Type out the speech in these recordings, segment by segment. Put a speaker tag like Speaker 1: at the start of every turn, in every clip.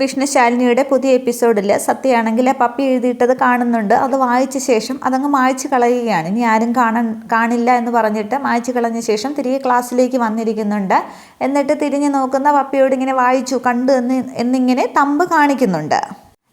Speaker 1: വിഷ്ണു ശാലിനിയുടെ പുതിയ എപ്പിസോഡിൽ സത്യയാണെങ്കിൽ ആ പപ്പി എഴുതിയിട്ടത് കാണുന്നുണ്ട്. അത് വായിച്ച ശേഷം അതങ്ങ് മായ്ച്ചു കളയുകയാണ്. ഇനി ആരും കാണ കാണില്ല എന്ന് പറഞ്ഞിട്ട് മായ്ച്ചു കളഞ്ഞ ശേഷം തിരികെ ക്ലാസ്സിലേക്ക് വന്നിരിക്കുന്നുണ്ട്. എന്നിട്ട് തിരിഞ്ഞു നോക്കുന്ന പപ്പിയോട് ഇങ്ങനെ വായിച്ചു കണ്ടു എന്ന് എന്നിങ്ങനെ തമ്പ് കാണിക്കുന്നുണ്ട്.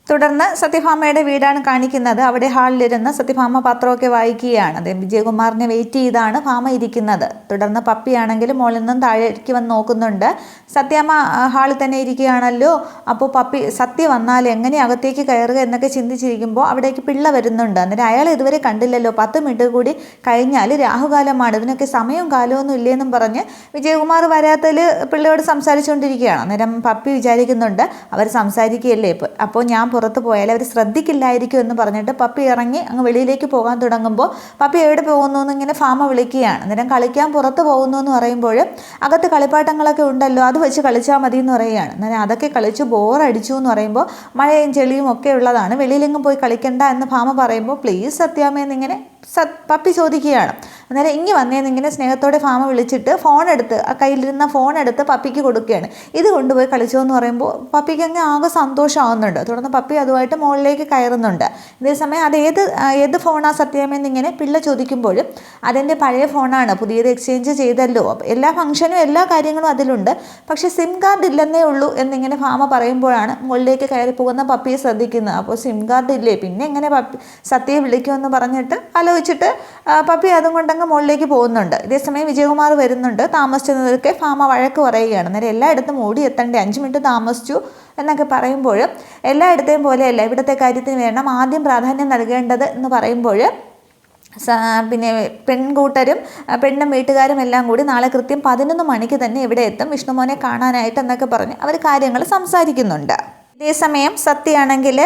Speaker 1: തുടർന്ന് സത്യഭാമയുടെ വീടാണ് കാണിക്കുന്നത്. അവിടെ ഹാളിലിരുന്ന് സത്യഭാമ പത്രമൊക്കെ വായിക്കുകയാണ്. അദ്ദേഹം വിജയകുമാറിനെ വെയിറ്റ് ചെയ്താണ് ഭാമ ഇരിക്കുന്നത്. തുടർന്ന് പപ്പിയാണെങ്കിൽ മുകളിൽ നിന്നും താഴേക്ക് വന്ന് നോക്കുന്നുണ്ട്. സത്യാമ്മ ഹാളിൽ തന്നെ ഇരിക്കുകയാണല്ലോ. അപ്പോൾ പപ്പി സത്യ വന്നാൽ എങ്ങനെ അകത്തേക്ക് കയറുക എന്നൊക്കെ ചിന്തിച്ചിരിക്കുമ്പോൾ അവിടേക്ക് പിള്ള വരുന്നുണ്ട്. അന്നേരം അയാൾ ഇതുവരെ കണ്ടില്ലല്ലോ. പത്ത് മിനിറ്റ് കൂടി കഴിഞ്ഞാൽ രാഹുകാലമാണ്. ഇതിനൊക്കെ സമയവും കാലമൊന്നും ഇല്ലേന്നും പറഞ്ഞ് വിജയകുമാർ വരാത്തതിൽ പിള്ളയോട് സംസാരിച്ചുകൊണ്ടിരിക്കുകയാണ്. അന്നേരം പപ്പി വിചാരിക്കുന്നുണ്ട് അവർ സംസാരിക്കുകയല്ലേ? അപ്പോൾ ഞാൻ പുറത്ത് പോയാൽ അവർ ശ്രദ്ധിക്കില്ലായിരിക്കും എന്ന് പറഞ്ഞിട്ട് പപ്പി ഇറങ്ങി അങ്ങ് വെളിയിലേക്ക് പോകാൻ തുടങ്ങുമ്പോൾ പപ്പി എവിടെ പോകുന്നു എന്നിങ്ങനെ ഫാമ വിളിക്കുകയാണ്. അന്നേരം കളിക്കാൻ പുറത്ത് പോകുന്നു എന്ന് പറയുമ്പോൾ അകത്ത് കളിപ്പാട്ടങ്ങളൊക്കെ ഉണ്ടല്ലോ അത് വെച്ച് കളിച്ചാൽ മതി എന്ന് പറയുകയാണ്. അന്നേരം അതൊക്കെ കളിച്ച് ബോറടിച്ചു എന്ന് പറയുമ്പോൾ മഴയും ചെളിയും ഒക്കെ ഉള്ളതാണ്. വെളിയിലെങ്ങും പോയി കളിക്കണ്ട എന്ന് ഫാമ പറയുമ്പോൾ പ്ലീസ് സത്യാമ്മയെന്നിങ്ങനെ സത് പപ്പി ചോദിക്കുകയാണ്. അന്നേരം ഇങ്ങി വന്നേന്ന് ഇങ്ങനെ സ്നേഹത്തോടെ ഫാമ വിളിച്ചിട്ട് ഫോൺ എടുത്ത് ആ കയ്യിലിരുന്ന ഫോൺ എടുത്ത് പപ്പിക്ക് കൊടുക്കുകയാണ്. ഇത് കൊണ്ടുപോയി കളിച്ചോ എന്ന് പറയുമ്പോൾ പപ്പിക്ക് അങ്ങ് ആകെ സന്തോഷമാവുന്നുണ്ട് തുടർന്ന് പപ്പി അതുമായിട്ട് മുകളിലേക്ക് കയറുന്നുണ്ട്. ഇതേസമയം അത് ഏത് ഏത് ഫോണാ സത്യമെന്നിങ്ങനെ പിള്ള ചോദിക്കുമ്പോഴും അതെന്റെ പഴയ ഫോണാണ്. പുതിയത് എക്സ്ചേഞ്ച് ചെയ്തല്ലോ. എല്ലാ ഫംഗ്ഷനും എല്ലാ കാര്യങ്ങളും അതിലുണ്ട്. പക്ഷേ സിം കാർഡ് ഇല്ലെന്നേ ഉള്ളൂ എന്നിങ്ങനെ ഫാമ പറയുമ്പോഴാണ് മുകളിലേക്ക് കയറി പോകുന്ന പപ്പിയെ ശ്രദ്ധിക്കുന്നത്. അപ്പോൾ സിം കാർഡ് ഇല്ലേ? പിന്നെ എങ്ങനെ പപ്പി സത്യയെ വിളിക്കുമെന്ന് പറഞ്ഞിട്ട് ആലോചിച്ചിട്ട് ആ, പപ്പി അതും കൊണ്ടങ്ങ് മുകളിലേക്ക് പോകുന്നുണ്ട്. ഇതേസമയം വിജയകുമാർ വരുന്നുണ്ട്. താമസിച്ചതൊക്കെ ഫാമ വഴക്ക് പറയുകയാണ്. നേരെ എല്ലായിടത്തും ഓടി എത്തണ്ടേ? അഞ്ച് മിനിറ്റ് താമസിച്ചു എന്നൊക്കെ പറയുമ്പോൾ എല്ലായിടത്തെയും പോലെയല്ല ഇവിടുത്തെ കാര്യത്തിന് വേണം ആദ്യം പ്രാധാന്യം നൽകേണ്ടത് എന്ന് പറയുമ്പോൾ പിന്നെ പെൺകൂട്ടരും പെണ്ണും വീട്ടുകാരും എല്ലാം കൂടി നാളെ കൃത്യം പതിനൊന്ന് മണിക്ക് തന്നെ ഇവിടെ എത്തും. വിഷ്ണുമോനെ കാണാനായിട്ട് എന്നൊക്കെ പറഞ്ഞ് അവർ കാര്യങ്ങൾ സംസാരിക്കുന്നുണ്ട്. ഇതേസമയം സത്യയാണെങ്കിൽ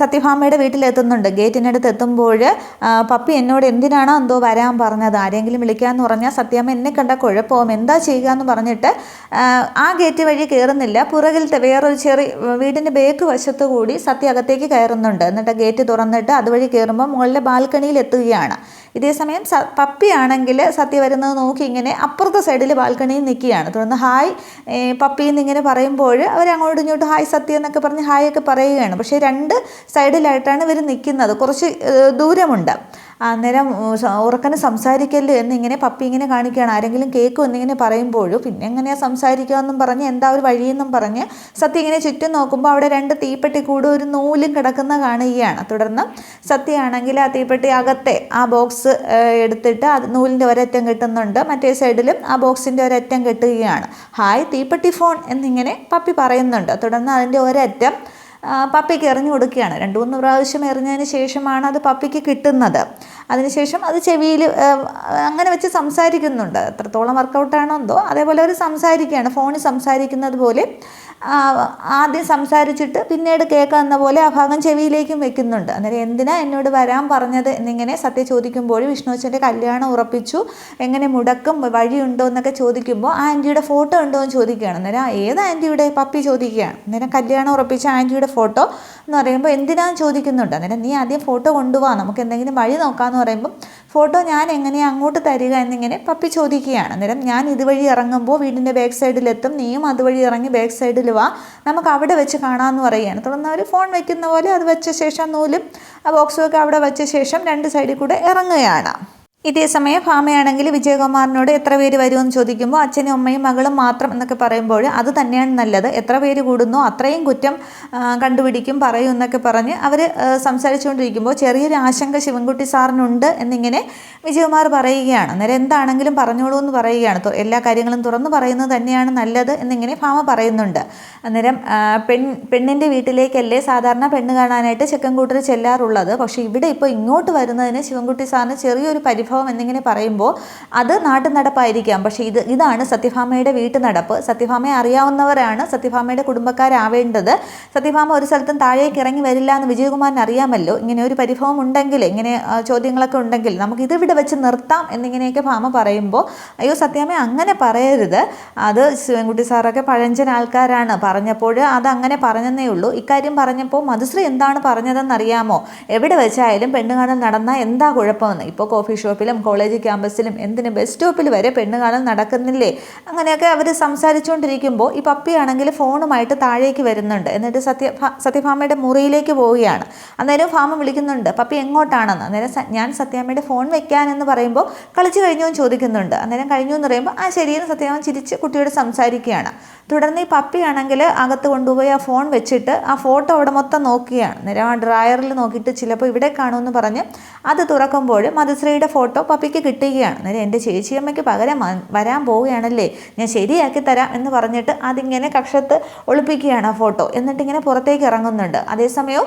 Speaker 1: സത്യഭാമയുടെ വീട്ടിലെത്തുന്നുണ്ട്. ഗേറ്റിനടുത്ത് എത്തുമ്പോൾ പപ്പി എന്നോട് എന്തിനാണോ എന്തോ വരാൻ പറഞ്ഞത്? ആരെങ്കിലും വിളിക്കാമെന്ന് പറഞ്ഞാൽ സത്യാമ്മ എന്നെ കണ്ട കുഴപ്പവും. എന്താ ചെയ്യുക എന്ന് പറഞ്ഞിട്ട് ആ ഗേറ്റ് വഴി കയറുന്നില്ല പുറകിലത്തെ വേറൊരു ചെറിയ വീടിന്റെ ബേക്ക് വശത്ത് കൂടി സത്യ അകത്തേക്ക് കയറുന്നുണ്ട്. എന്നിട്ട് ഗേറ്റ് തുറന്നിട്ട് അതുവഴി കയറുമ്പോൾ മുകളിലെ ബാൽക്കണിയിൽ എത്തുകയാണ്. ഇതേസമയം സ പപ്പിയാണെങ്കിൽ സത്യ വരുന്നത് നോക്കി ഇങ്ങനെ അപ്പുറത്തെ സൈഡിൽ ബാൽക്കണിയിൽ നിൽക്കുകയാണ്. തുടർന്ന് ഹായ് പപ്പി എന്നിങ്ങനെ പറയുമ്പോൾ അവർ അങ്ങോട്ടും ഇങ്ങോട്ടും ഹായ് സത്യ എന്നൊക്കെ പറഞ്ഞ് ഹായ് ഒക്കെ പറയുകയാണ്. പക്ഷേ രണ്ട് സൈഡിലായിട്ടാണ് ഇവർ നിൽക്കുന്നത്. കുറച്ച് ദൂരമുണ്ട്. അന്നേരം ഉറക്കനെ സംസാരിക്കല്ലോ എന്നിങ്ങനെ പപ്പി ഇങ്ങനെ കാണിക്കുകയാണ്. ആരെങ്കിലും കേൾക്കും എന്നിങ്ങനെ പറയുമ്പോഴും പിന്നെ എങ്ങനെയാണ് സംസാരിക്കുക എന്നും പറഞ്ഞ് എന്താ ഒരു വഴിയെന്നും പറഞ്ഞ് സത്യ ഇങ്ങനെ ചുറ്റും നോക്കുമ്പോൾ അവിടെ രണ്ട് തീപ്പെട്ടി കൂടെ ഒരു നൂലും കിടക്കുന്ന കാണുകയാണ്. തുടർന്ന് സത്യയാണെങ്കിൽ ആ തീപ്പെട്ടി അകത്തെ ആ ബോക്സ് എടുത്തിട്ട് അത് നൂലിന്റെ ഒരറ്റം കിട്ടുന്നുണ്ട്. മറ്റേ സൈഡിലും ആ ബോക്സിന്റെ ഒരറ്റം കിട്ടുകയാണ്. ഹായ് തീപ്പെട്ടി ഫോൺ എന്നിങ്ങനെ പപ്പി പറയുന്നുണ്ട്. തുടർന്ന് അതിന്റെ ഒരറ്റം പപ്പിക്ക് എറിഞ്ഞു കൊടുക്കുകയാണ്. രണ്ട് മൂന്ന് പ്രാവശ്യം എറിഞ്ഞതിന് ശേഷമാണ് അത് പപ്പിക്ക് കിട്ടുന്നത്. അതിനുശേഷം അത് ചെവിയിൽ അങ്ങനെ വെച്ച് സംസാരിക്കുന്നുണ്ട്. എത്രത്തോളം വർക്കൗട്ടാണോ എന്തോ അതേപോലെ അവർ സംസാരിക്കുകയാണ്. ഫോണിൽ സംസാരിക്കുന്നത് പോലെ ആദ്യം സംസാരിച്ചിട്ട് പിന്നീട് കേൾക്കാവുന്ന പോലെ ആ ഭാഗം ചെവിയിലേക്കും വെക്കുന്നുണ്ട്. അന്നേരം എന്തിനാ എന്നോട് വരാൻ പറഞ്ഞത് എന്നിങ്ങനെ സത്യ ചോദിക്കുമ്പോൾ വിഷ്ണുവച്ചന്റെ കല്യാണം ഉറപ്പിച്ചു. എങ്ങനെ മുടക്കും വഴിയുണ്ടോ എന്നൊക്കെ ചോദിക്കുമ്പോൾ ആ ആന്റിയുടെ ഫോട്ടോ ഉണ്ടോ എന്ന് ചോദിക്കുകയാണ്. അന്നേരം "ആ, ഏത് ആന്റിയുടെ പപ്പി ചോദിക്കുകയാണ്. അന്നേരം കല്യാണം ഉറപ്പിച്ച ആന്റിയുടെ ഫോട്ടോ എന്ന് പറയുമ്പോൾ എന്തിനാന്ന് ചോദിക്കുന്നുണ്ട്? അന്നേരം നീ ആദ്യം ഫോട്ടോ കൊണ്ടുപോകാം നമുക്ക് എന്തെങ്കിലും വഴി നോക്കാമെന്ന് പറയുമ്പോൾ ഫോട്ടോ ഞാൻ എങ്ങനെയാണ് അങ്ങോട്ട് തരിക എന്നിങ്ങനെ പപ്പി ചോദിക്കുകയാണ്. അന്നേരം ഞാൻ ഇതുവഴി ഇറങ്ങുമ്പോൾ വീടിന്റെ ബാക്ക് സൈഡിലെത്തും നീയും അതുവഴി ഇറങ്ങി ബാക്ക് സൈഡിൽ വാ. നമുക്ക് അവിടെ വെച്ച് കാണാമെന്ന് പറയുകയാണ്. തുടർന്ന് അവർ ഫോൺ വയ്ക്കുന്ന പോലെ അത് വെച്ച ശേഷം നൂലും ആ ബോക്സും ഒക്കെ അവിടെ വെച്ച ശേഷം രണ്ട് സൈഡിൽ കൂടെ ഇറങ്ങുകയാണ്. ഇതേസമയം ഭാമയാണെങ്കിൽ വിജയകുമാറിനോട് എത്ര പേര് വരുമെന്ന് ചോദിക്കുമ്പോൾ അച്ഛനും അമ്മയും മകളും മാത്രം എന്നൊക്കെ പറയുമ്പോൾ അത് തന്നെയാണ് നല്ലത്. എത്ര പേര് കൂടുന്നോ അത്രയും കുറ്റം കണ്ടുപിടിക്കും പറയും എന്നൊക്കെ പറഞ്ഞ് അവർ സംസാരിച്ചുകൊണ്ടിരിക്കുമ്പോൾ ചെറിയൊരു ആശങ്ക ശിവൻകുട്ടി സാറിനുണ്ട് എന്നിങ്ങനെ വിജയകുമാർ പറയുകയാണ്. അന്നേരം എന്താണെങ്കിലും പറഞ്ഞോളൂ എന്ന് പറയുകയാണ്. എല്ലാ കാര്യങ്ങളും തുറന്നു പറയുന്നത് തന്നെയാണ് നല്ലത് എന്നിങ്ങനെ ഭാമ പറയുന്നുണ്ട്. അന്നേരം പെൺ പെണ്ണിന്റെ വീട്ടിലേക്കല്ലേ സാധാരണ പെണ്ണ് കാണാനായിട്ട് ചെക്കൻകൂട്ടർ ചെല്ലാറുള്ളത്? പക്ഷേ ഇവിടെ ഇപ്പോൾ ഇങ്ങോട്ട് വരുന്നതിന് ശിവൻകുട്ടി സാറിന് ചെറിയൊരു പരിഭവം എന്നിങ്ങനെ പറയുമ്പോൾ അത് നാട്ടു നടപ്പായിരിക്കാം പക്ഷേ ഇത് ഇതാണ് സത്യഭാമയുടെ വീട്ടു നടപ്പ് സത്യഭാമയെ അറിയാവുന്നവരാണ് സത്യഭാമയുടെ കുടുംബക്കാരാവേണ്ടത്. സത്യഭാമ ഒരു സ്ഥലത്തും താഴേക്ക് ഇറങ്ങി വരില്ല എന്ന് വിജയകുമാറിന് അറിയാമല്ലോ. ഇങ്ങനെ ഒരു പരിഭവം ഉണ്ടെങ്കിൽ ഇങ്ങനെ ചോദ്യങ്ങളൊക്കെ ഉണ്ടെങ്കിൽ നമുക്ക് ഇതിവിടെ വെച്ച് നിർത്താം എന്നിങ്ങനെയൊക്കെ ഭാമ പറയുമ്പോൾ അയ്യോ സത്യാമ്മ അങ്ങനെ പറയരുത്. അത് ശിവൻകുട്ടി സാറൊക്കെ പഴഞ്ചൻ ആൾക്കാരാണ്. പറഞ്ഞപ്പോൾ അത് അങ്ങനെ പറഞ്ഞതേ ഉള്ളൂ. ഇക്കാര്യം പറഞ്ഞപ്പോൾ മധുശ്രീ എന്താണ് പറഞ്ഞതെന്ന് അറിയാമോ എവിടെ വെച്ചായാലും പെണ്ണുകാണൽ നടന്നാൽ എന്താ കുഴപ്പമെന്ന്? ഇപ്പോൾ കോഫി ഷോപ്പിൽ സ്റ്റോപ്പിലും കോളേജ് ക്യാമ്പസിലും എന്തിന് ബസ് സ്റ്റോപ്പിൽ വരെ പെണ്ണ് കാണാൻ നടക്കുന്നില്ലേ? അങ്ങനെയൊക്കെ അവർ സംസാരിച്ചുകൊണ്ടിരിക്കുമ്പോൾ ഈ പപ്പിയാണെങ്കിൽ ഫോണുമായിട്ട് താഴേക്ക് വരുന്നുണ്ട്. എന്നിട്ട് സത്യ സത്യഭാമയുടെ മുറിയിലേക്ക് പോവുകയാണ്. അന്നേരം ഫാമ വിളിക്കുന്നുണ്ട് പപ്പി എങ്ങോട്ടാണെന്ന്? അന്നേരം ഞാൻ സത്യാമ്മയുടെ ഫോൺ വെക്കാനെന്ന് പറയുമ്പോൾ കളിച്ചു കഴിഞ്ഞു എന്ന് ചോദിക്കുന്നുണ്ട്. അന്നേരം കഴിഞ്ഞു എന്ന് പറയുമ്പോൾ ആ ശരിയെന്ന് സത്യാമ്മ ചിരിച്ച് കുട്ടിയോട് സംസാരിക്കുകയാണ്. തുടർന്ന് ഈ പപ്പിയാണെങ്കിൽ അകത്ത് കൊണ്ടുപോയി ആ ഫോൺ വെച്ചിട്ട് ആ ഫോട്ടോ അവിടെ മൊത്തം നോക്കുകയാണ്. അന്നേരം ആ ഡ്രയറിൽ നോക്കിയിട്ട് ചിലപ്പോൾ ഇവിടെ കാണുമെന്ന് പറഞ്ഞ് അത് തുറക്കുമ്പോൾ മധുശ്രീയുടെ ഫോട്ടോ പപ്പിക്ക് കിട്ടുകയാണ്. അന്നേരം എന്റെ ചേച്ചിയമ്മയ്ക്ക് പകരം വരാൻ പോവുകയാണല്ലേ? ഞാൻ ശരിയാക്കി തരാം എന്ന് പറഞ്ഞിട്ട് അതിങ്ങനെ കക്ഷത്ത് ഒളിപ്പിക്കുകയാണ് ആ ഫോട്ടോ. എന്നിട്ടിങ്ങനെ പുറത്തേക്ക് ഇറങ്ങുന്നുണ്ട്. അതേസമയം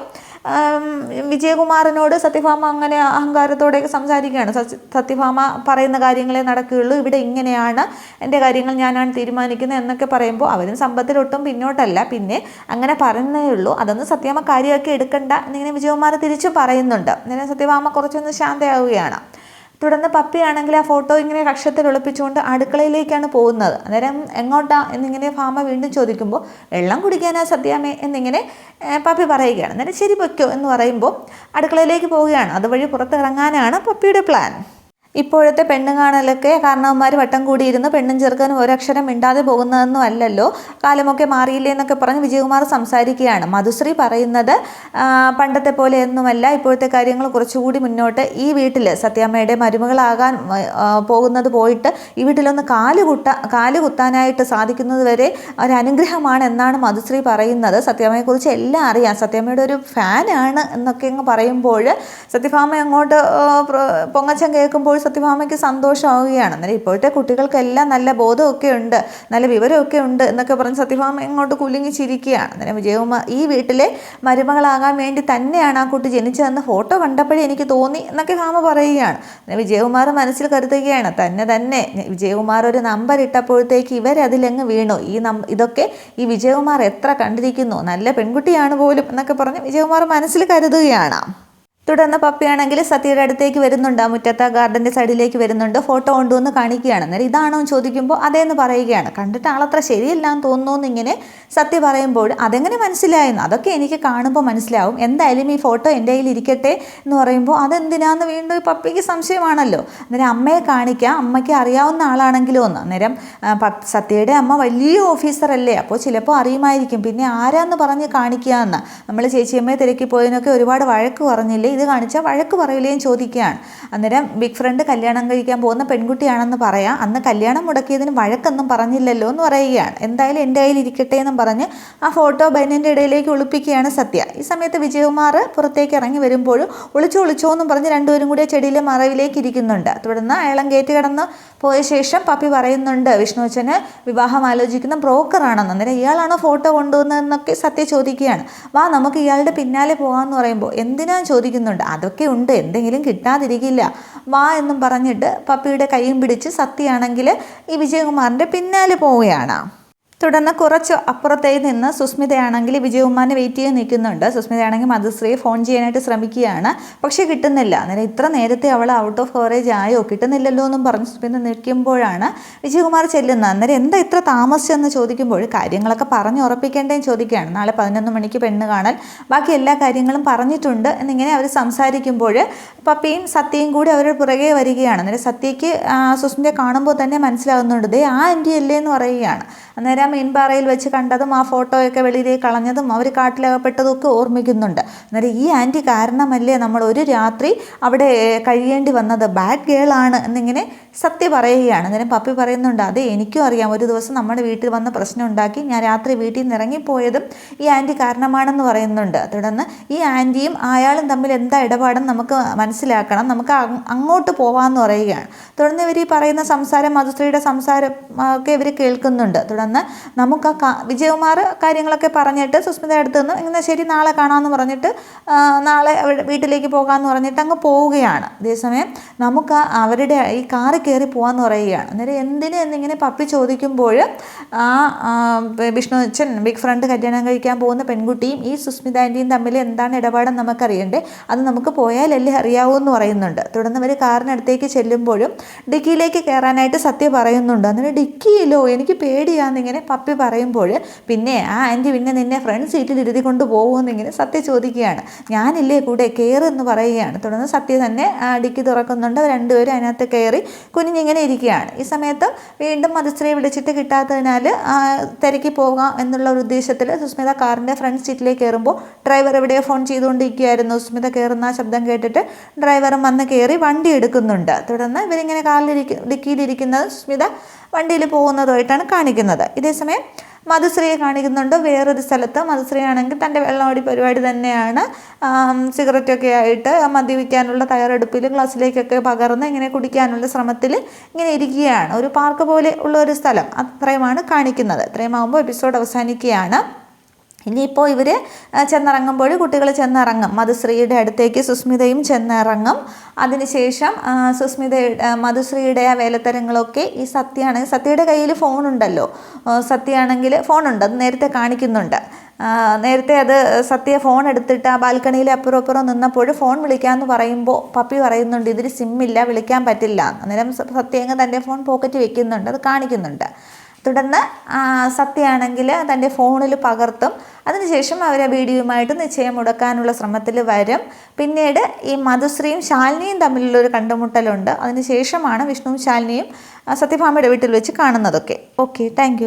Speaker 1: വിജയകുമാറിനോട് സത്യഭാമ അങ്ങനെ അഹങ്കാരത്തോടെയൊക്കെ സംസാരിക്കുകയാണ്. സത്യ- സത്യഭാമ പറയുന്ന കാര്യങ്ങളെ നടക്കുകയുള്ളൂ. ഇവിടെ ഇങ്ങനെയാണ് എന്റെ കാര്യങ്ങൾ ഞാനാണ് തീരുമാനിക്കുന്നത് എന്നൊക്കെ പറയുമ്പോൾ അവരും സമ്പത്തിലൊട്ടും പിന്നോട്ടല്ല. പിന്നെ അങ്ങനെ പറയുന്നേ ഉള്ളൂ. അതൊന്നും സത്യഭാമ കാര്യമാക്കി എടുക്കണ്ട എന്നിങ്ങനെ വിജയകുമാർ തിരിച്ചു പറയുന്നുണ്ട്. അങ്ങനെ സത്യഭാമ കുറച്ചൊന്ന് ശാന്തയാവുകയാണ്. തുടർന്ന് പപ്പിയാണെങ്കിൽ ആ ഫോട്ടോ ഇങ്ങനെ കക്ഷത്തിൽ ഒളിപ്പിച്ചുകൊണ്ട് അടുക്കളയിലേക്കാണ് പോകുന്നത്. അന്നേരം എങ്ങോട്ടാ എന്നിങ്ങനെ ഫാമ വീണ്ടും ചോദിക്കുമ്പോൾ വെള്ളം കുടിക്കാനാ സത്യാമേ എന്നിങ്ങനെ പപ്പി പറയുകയാണ്. അന്നേരം ശരി പൊയ്ക്കോ എന്ന് പറയുമ്പോൾ അടുക്കളയിലേക്ക് പോവുകയാണ്. അതുവഴി പുറത്തിറങ്ങാനാണ് പപ്പിയുടെ പ്ലാൻ. ഇപ്പോഴത്തെ പെണ്ണ് കാണലൊക്കെ കാരണവന്മാർ വട്ടം കൂടിയിരുന്ന്. പെണ്ണും ചെറുക്കനും ഒരക്ഷരം മിണ്ടാതെ പോകുന്നതെന്നും അല്ലല്ലോ. കാലമൊക്കെ മാറിയില്ലേ എന്നൊക്കെ പറഞ്ഞ് വിജയകുമാർ സംസാരിക്കുകയാണ്. മധുശ്രീ പറയുന്നത് പണ്ടത്തെ പോലെ ഒന്നുമല്ല ഇപ്പോഴത്തെ കാര്യങ്ങൾ കുറച്ചുകൂടി മുന്നോട്ട് ഈ വീട്ടിൽ സത്യാമ്മയുടെ മരുമകളാകാൻ പോകുന്നത് പോയിട്ട് ഈ വീട്ടിലൊന്ന് കാൽ കുട്ട കാൽ കുത്താനായിട്ട് സാധിക്കുന്നത് വരെ ഒരനുഗ്രഹമാണ് എന്നാണ് മധുശ്രീ പറയുന്നത്. സത്യാമ്മയെക്കുറിച്ച് എല്ലാം അറിയാം. സത്യാമ്മയുടെ ഒരു ഫാനാണ് എന്നൊക്കെ അങ്ങ് പറയുമ്പോൾ സത്യഭാമ അങ്ങോട്ട് പൊങ്ങച്ചം കേൾക്കുമ്പോൾ സത്യഭാമയ്ക്ക് സന്തോഷമാവുകയാണ്. അന്നേരം ഇപ്പോഴത്തെ കുട്ടികൾക്കെല്ലാം നല്ല ബോധമൊക്കെ ഉണ്ട് നല്ല വിവരമൊക്കെ ഉണ്ട് എന്നൊക്കെ പറഞ്ഞ് സത്യഭാമ ഇങ്ങോട്ട് കുലുങ്ങി ചിരിക്കുകയാണ്. അന്നേരം വിജയകുമാർ ഈ വീട്ടിലെ മരുമകളാകാൻ വേണ്ടി തന്നെയാണ് ആ കുട്ടി ജനിച്ചതെന്ന് ഫോട്ടോ കണ്ടപ്പോഴേ എനിക്ക് തോന്നി എന്നൊക്കെ ഭാമ പറയുകയാണ്. വിജയകുമാർ മനസ്സിൽ കരുതുകയാണ് തന്നെ തന്നെ വിജയകുമാർ ഒരു നമ്പർ ഇട്ടപ്പോഴത്തേക്ക് ഇവരതിലങ്ങ് വീണു. ഈ ഇതൊക്കെ ഈ വിജയകുമാർ എത്ര കണ്ടിരിക്കുന്നു? നല്ല പെൺകുട്ടിയാണ് പോലും എന്നൊക്കെ പറഞ്ഞ് വിജയകുമാർ മനസ്സിൽ കരുതുകയാണ്. തുടർന്ന് പപ്പിയാണെങ്കിൽ സത്യയുടെ അടുത്തേക്ക് വരുന്നുണ്ട്. ആ മുറ്റത്ത് ഗാർഡന്റെ സൈഡിലേക്ക് വരുന്നുണ്ട്. ഫോട്ടോ കൊണ്ടുവന്ന് കാണിക്കുകയാണ്. അന്നേരം ഇതാണോ എന്ന് ചോദിക്കുമ്പോൾ അതേന്ന് പറയുകയാണ്. കണ്ടിട്ട് ആളത്ര ശരിയല്ല എന്ന് തോന്നുന്നു എന്നിങ്ങനെ സത്യ പറയുമ്പോൾ അതെങ്ങനെ മനസ്സിലായെന്ന് അതൊക്കെ എനിക്ക് കാണുമ്പോൾ മനസ്സിലാവും. എന്തായാലും ഈ ഫോട്ടോ എന്റെ കയ്യിൽ ഇരിക്കട്ടെ എന്ന് പറയുമ്പോൾ അതെന്തിനാന്ന് വീണ്ടും ഈ പപ്പിക്ക് സംശയമാണല്ലോ. അന്നേരം അമ്മയെ കാണിക്കാം. അമ്മയ്ക്ക് അറിയാവുന്ന ആളാണെങ്കിലും ഒന്ന് അന്നേരം സത്യയുടെ അമ്മ വലിയ ഓഫീസറല്ലേ അപ്പോൾ ചിലപ്പോൾ അറിയുമായിരിക്കും. പിന്നെ ആരാന്ന് പറഞ്ഞ് കാണിക്കുക എന്ന് നമ്മൾ ചേച്ചിയമ്മയെ തിരക്കി പോയതിനൊക്കെ ഒരുപാട് വഴക്ക് പറഞ്ഞില്ലേ? ഇത് കാണിച്ചാൽ വഴക്ക് പറയുകയും ചോദിക്കുകയാണ്. അന്നേരം ബിഗ് ഫ്രണ്ട് കല്യാണം കഴിക്കാൻ പോകുന്ന പെൺകുട്ടിയാണെന്ന് പറയാം. അന്ന് കല്യാണം മുടക്കിയതിന് വഴക്കൊന്നും പറഞ്ഞില്ലല്ലോ എന്ന് പറയുകയാണ്. എന്തായാലും എന്റെ കയ്യിൽ ഇരിക്കട്ടെ എന്നും പറഞ്ഞ് ആ ഫോട്ടോ ബൈനന്റെ ഇടയിലേക്ക് ഒളിപ്പിക്കുകയാണ് സത്യ. ഈ സമയത്ത് വിജയകുമാർ പുറത്തേക്ക് ഇറങ്ങി വരുമ്പോഴും ഒളിച്ചോ ഒളിച്ചോ എന്നും പറഞ്ഞ് രണ്ടുപേരും കൂടി ചെടിയിലെ മറവിലേക്ക് ഇരിക്കുന്നുണ്ട്. തുടർന്ന് അയാളം ഗേറ്റ് കടന്ന് പോയ ശേഷം പപ്പി പറയുന്നുണ്ട് വിഷ്ണുവച്ചന് വിവാഹം ആലോചിക്കുന്ന ബ്രോക്കറാണെന്ന് അന്നേരം ഇയാളാണോ ഫോട്ടോ കൊണ്ടുവന്നതെന്നൊക്കെ സത്യ ചോദിക്കുകയാണ്. വാ നമുക്ക് ഇയാളുടെ പിന്നാലെ പോകാമെന്ന് പറയുമ്പോൾ എന്തിനാ? ചോദിക്കുന്നുണ്ട് അതൊക്കെ ഉണ്ട് എന്തെങ്കിലും കിട്ടാതിരിക്കില്ല. വാ എന്നും പറഞ്ഞിട്ട് പപ്പിയുടെ കൈയും പിടിച്ച് സത്യയാണെങ്കിൽ ഈ വിജയകുമാറിന്റെ പിന്നാലെ പോവുകയാണ്. തുടർന്ന് കുറച്ച് അപ്പുറത്തേക്ക് നിന്ന് സുസ്മിതയാണെങ്കിൽ വിജയകുമാറിനെ വെയിറ്റ് ചെയ്ത് നിൽക്കുന്നുണ്ട്. സുസ്മിതയാണെങ്കിൽ മധുശ്രീയെ ഫോൺ ചെയ്യാനായിട്ട് ശ്രമിക്കുകയാണ്. പക്ഷേ കിട്ടുന്നില്ല. അന്നേരം ഇത്ര നേരത്തെ അവൾ ഔട്ട് ഓഫ് കവറേജ് ആയോ? കിട്ടുന്നില്ലല്ലോ എന്നും പറഞ്ഞ് സുസ്മിത നിൽക്കുമ്പോഴാണ് വിജയകുമാർ ചെല്ലുന്നത്. അന്നേരം എന്താ ഇത്ര താമസിച്ചെന്ന് ചോദിക്കുമ്പോൾ കാര്യങ്ങളൊക്കെ പറഞ്ഞ് ഉറപ്പിക്കേണ്ടതെന്ന് ചോദിക്കുകയാണ്. നാളെ പതിനൊന്ന് മണിക്ക് പെണ്ണ് കാണൽ ബാക്കി എല്ലാ കാര്യങ്ങളും പറഞ്ഞിട്ടുണ്ട് എന്നിങ്ങനെ അവർ സംസാരിക്കുമ്പോൾ പപ്പിയും സത്യയും കൂടി അവരുടെ പുറകെ വരികയാണ്. അന്നേരം സത്യയ്ക്ക് സുസ്മിതയെ കാണുമ്പോൾ തന്നെ മനസ്സിലാകുന്നുണ്ട്. ദേ ആ ആന്റി അല്ലേ എന്ന് പറയുകയാണ്. അന്നേരം മീൻപാറയിൽ വെച്ച് കണ്ടതും ആ ഫോട്ടോയൊക്കെ വെളിയിലേക്ക് കളഞ്ഞതും അവർ കാട്ടിലകപ്പെട്ടതും ഒക്കെ ഓർമ്മിക്കുന്നുണ്ട്. അന്നേരം ഈ ആന്റി കാരണമല്ലേ നമ്മൾ ഒരു രാത്രി അവിടെ കഴിയേണ്ടി വന്നത്? ബാഡ് ഗേൾ ആണ് എന്നിങ്ങനെ സത്യ പറയുകയാണ്. അന്നേരം പപ്പി പറയുന്നുണ്ട് അതെ എനിക്കും അറിയാം. ഒരു ദിവസം നമ്മുടെ വീട്ടിൽ വന്ന് പ്രശ്നം ഉണ്ടാക്കി. ഞാൻ രാത്രി വീട്ടിൽ നിന്ന് ഇറങ്ങിപ്പോയതും ഈ ആന്റി കാരണമാണെന്ന് പറയുന്നുണ്ട്. തുടർന്ന് ഈ ആന്റിയും അയാളും തമ്മിൽ എന്താ ഇടപാടെന്ന് നമുക്ക് മനസ്സിലാക്കണം. നമുക്ക് അങ്ങോട്ട് പോവാമെന്ന് പറയുകയാണ്. തുടർന്ന് ഇവർ ഈ പറയുന്ന സംസാരം മധുശ്രീയുടെ സംസാരം ഒക്കെ ഇവർ കേൾക്കുന്നുണ്ട്. തുടർന്ന് നമുക്ക് ആ വിജയകുമാർ കാര്യങ്ങളൊക്കെ പറഞ്ഞിട്ട് സുസ്മിത അടുത്ത് നിന്ന് ഇങ്ങനെ ശരി നാളെ കാണാമെന്ന് പറഞ്ഞിട്ട് നാളെ വീട്ടിലേക്ക് പോകാമെന്ന് പറഞ്ഞിട്ട് അങ്ങ് പോവുകയാണ്. അതേസമയം നമുക്ക് അവരുടെ ഈ കാറ് കയറി പോകാമെന്ന് പറയുകയാണ്. അന്നേരം എന്തിന് എന്നിങ്ങനെ പപ്പി ചോദിക്കുമ്പോൾ ആ, വിഷ്ണു അച്ഛൻ ബിഗ് ഫ്രണ്ട് കല്യാണം കഴിക്കാൻ പോകുന്ന പെൺകുട്ടിയും ഈ സുസ്മിത ആന്റിയും തമ്മിൽ എന്താണ് ഇടപാടെന്ന് നമുക്കറിയണ്ടേ? അത് നമുക്ക് പോയാലല്ലേ അറിയാവൂ എന്ന് പറയുന്നുണ്ട്. തുടർന്ന് അവർ കാറിനടുത്തേക്ക് ചെല്ലുമ്പോഴും ഡിക്കിയിലേക്ക് കയറാനായിട്ട് സത്യം പറയുന്നുണ്ട്. അന്നേരം ഡിക്കിയിലോ? എനിക്ക് പേടിയാന്നിങ്ങനെ പപ്പി പറയുമ്പോൾ പിന്നെ ആ ആന്റി പിന്നെ നിന്നെ ഫ്രണ്ട് സീറ്റിൽ ഇരുതി കൊണ്ട് പോകുമെന്നിങ്ങനെ സത്യ ചോദിക്കുകയാണ്. ഞാനില്ലേ കൂടെ കയറി എന്ന് പറയുകയാണ്. തുടർന്ന് സത്യ തന്നെ ആ, ഡിക്കി തുറക്കുന്നുണ്ട്. രണ്ടുപേരും അതിനകത്ത് കയറി കുഞ്ഞിങ്ങനെ ഇരിക്കുകയാണ്. ഈ സമയത്ത് വീണ്ടും മധുശ്രീയെ വിളിച്ചിട്ട് കിട്ടാത്തതിനാൽ തിരക്കി പോകാം എന്നുള്ള ഒരു ഉദ്ദേശത്തിൽ സുസ്മിത കാറിന്റെ ഫ്രണ്ട് സീറ്റിലേക്ക് കയറുമ്പോൾ ഡ്രൈവർ എവിടെയോ ഫോൺ ചെയ്തുകൊണ്ടിരിക്കുകയായിരുന്നു. സുസ്മിത കയറുന്ന ശബ്ദം കേട്ടിട്ട് ഡ്രൈവറും വന്ന് കയറി വണ്ടി എടുക്കുന്നുണ്ട്. തുടർന്ന് ഇവരിങ്ങനെ കാറിലിരിക്കും ഡിക്കിയിലിരിക്കുന്നത് സുസ്മിത വണ്ടിയിൽ പോകുന്നതുമായിട്ടാണ് കാണിക്കുന്നത്. ഇതേസമയം മധുശ്രീയെ കാണിക്കുന്നുണ്ട്. വേറൊരു സ്ഥലത്ത് മധുശ്രീ ആണെങ്കിൽ തന്റെ വെള്ളമടി പരിപാടി തന്നെയാണ്. സിഗരറ്റൊക്കെ ആയിട്ട് മദ്യപിക്കാനുള്ള തയ്യാറെടുപ്പിൽ ഗ്ലാസ്സിലേക്കൊക്കെ പകർന്ന് ഇങ്ങനെ കുടിക്കാനുള്ള ശ്രമത്തിൽ ഇങ്ങനെ ഇരിക്കുകയാണ്. ഒരു പാർക്ക് പോലെ ഉള്ള ഒരു സ്ഥലം അത്രയുമാണ് കാണിക്കുന്നത്. ഇത്രയുമാകുമ്പോൾ എപ്പിസോഡ് അവസാനിക്കുകയാണ്. ഇനിയിപ്പോൾ ഇവർ ചെന്നിറങ്ങുമ്പോൾ കുട്ടികൾ ചെന്നിറങ്ങും. മധുശ്രീയുടെ അടുത്തേക്ക് സുസ്മിതയും ചെന്നിറങ്ങും. അതിനുശേഷം സുസ്മിത മധുശ്രീയുടെ ആ വേലത്തരങ്ങളൊക്കെ ഈ സത്യയാണെങ്കിൽ സത്യയുടെ കയ്യിൽ ഫോണുണ്ടല്ലോ. സത്യയാണെങ്കിൽ ഫോണുണ്ട് അത് നേരത്തെ കാണിക്കുന്നുണ്ട്. നേരത്തെ അത് സത്യ ഫോൺ എടുത്തിട്ട് ആ ബാൽക്കണിയിൽ അപ്പുറം അപ്പുറം നിന്നപ്പോൾ ഫോൺ വിളിക്കാമെന്ന് പറയുമ്പോൾ പപ്പി പറയുന്നുണ്ട് ഇതിൽ സിമ്മില്ല വിളിക്കാൻ പറ്റില്ല. അന്നേരം സത്യങ്ങ് തന്റെ ഫോൺ പോക്കറ്റ് വെക്കുന്നുണ്ട് അത് കാണിക്കുന്നുണ്ട്. തുടർന്ന് സത്യമാണെങ്കിൽ തന്റെ ഫോണിൽ പകർത്തും. അതിനുശേഷം അവർ ആ വീഡിയോയുമായിട്ട് നിശ്ചയം മുടക്കാനുള്ള ശ്രമത്തിൽ വരും. പിന്നീട് ഈ മധുശ്രീയും ശാലിനിയും തമ്മിലുള്ളൊരു കണ്ടുമുട്ടലുണ്ട്. അതിനുശേഷമാണ് വിഷ്ണുവും ശാലിനിയും സത്യഭാമയുടെ വീട്ടിൽ വെച്ച് കാണുന്നതൊക്കെ. Okay thank